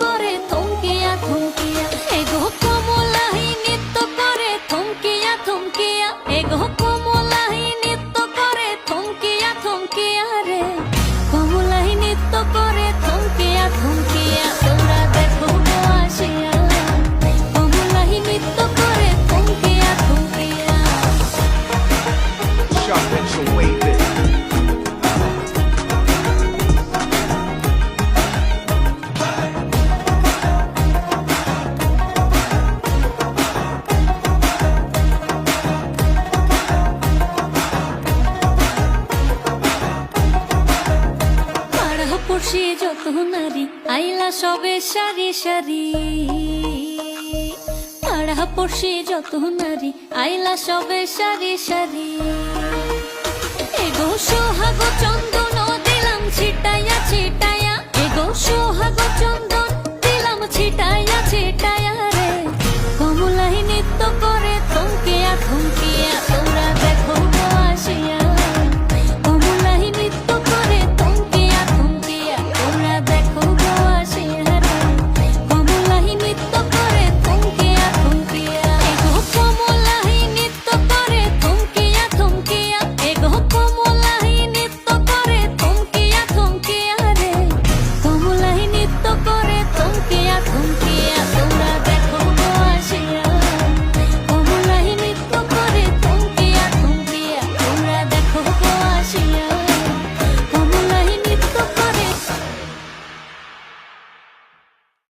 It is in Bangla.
পরে পড়শি যত নারী, আইলা সবে সারি সারি। পাড়া পড়ছি যত নারী, আইলা সবে সারি সারি।